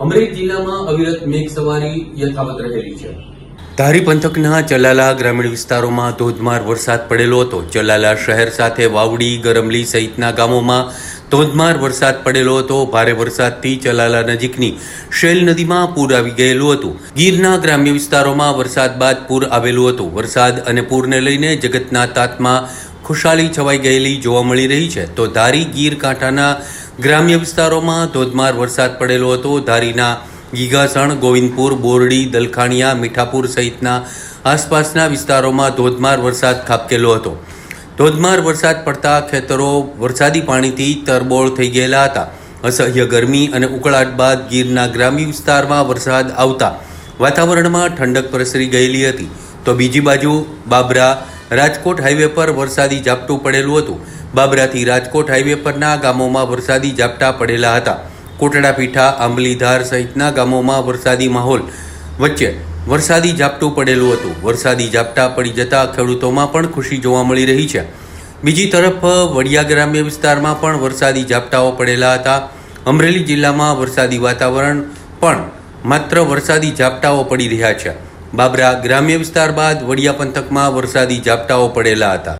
અમરેલી જિલ્લામાં રહેલી છે. ધારી પંથકના ચલાલા ગ્રામીણ વિસ્તારોમાં ધોધમાર વરસાદ પડેલો હતો. ચલાલા શહેર સાથે વાવડી, ગરમલી સહિતના ગામોમાં ધોધમાર વરસાદ પડેલો હતો. ભારે વરસાદથી ચલાલા નજીકની શેલ નદીમાં પૂર આવી ગયેલું હતું. ગીરના ગ્રામ્ય વિસ્તારોમાં વરસાદ બાદ પૂર આવેલું હતું. વરસાદ અને પૂરને લઈને જગતના તાતમાં ખુશાલી છવાઈ ગયેલી જોવા મળી રહી છે. તો ધારી ગીર કાંઠાના ગ્રામ્ય વિસ્તારોમાં ધોધમાર વરસાદ પડેલો હતો. ધારીના ગીગાસણ, ગોવિંદપુર, બોરડી, દલખાણિયા, મીઠાપુર સહિતના આસપાસના વિસ્તારોમાં ધોધમાર વરસાદ ખાબકેલો હતો. ધોધમાર વરસાદ પડતા ખેતરો વરસાદી પાણીથી તરબોળ થઈ ગયેલા હતા. અસહ્ય ગરમી અને ઉકળાટ બાદ ગીરના ગ્રામ્ય વિસ્તારમાં વરસાદ આવતા વાતાવરણમાં ઠંડક પ્રસરી ગયેલી હતી. તો બીજી બાજુ બાબરા રાજકોટ હાઈવે પર વરસાદી ઝાપટું પડેલું હતું. બાબરાથી રાજકોટ હાઈવે પરના ગામોમાં વરસાદી ઝાપટા પડેલા હતા. કોટડા પીઠા, આંબલીધાર સહિતના ગામોમાં વરસાદી માહોલ વચ્ચે વરસાદી ઝાપટું પડેલું હતું. વરસાદી ઝાપટા પડી જતા ખેડૂતોમાં પણ ખુશી જોવા મળી રહી છે. બીજી તરફ, વડિયા ગ્રામ્ય વિસ્તારમાં પણ વરસાદી ઝાપટાઓ પડેલા હતા. અમરેલી જિલ્લામાં વરસાદી વાતાવરણ પણ માત્ર વરસાદી ઝાપટાઓ પડી રહ્યા છે. બાબરા ગ્રામ્ય વિસ્તાર બાદ વડિયા પંથકમાં વરસાદી ઝાપટાઓ પડેલા હતા.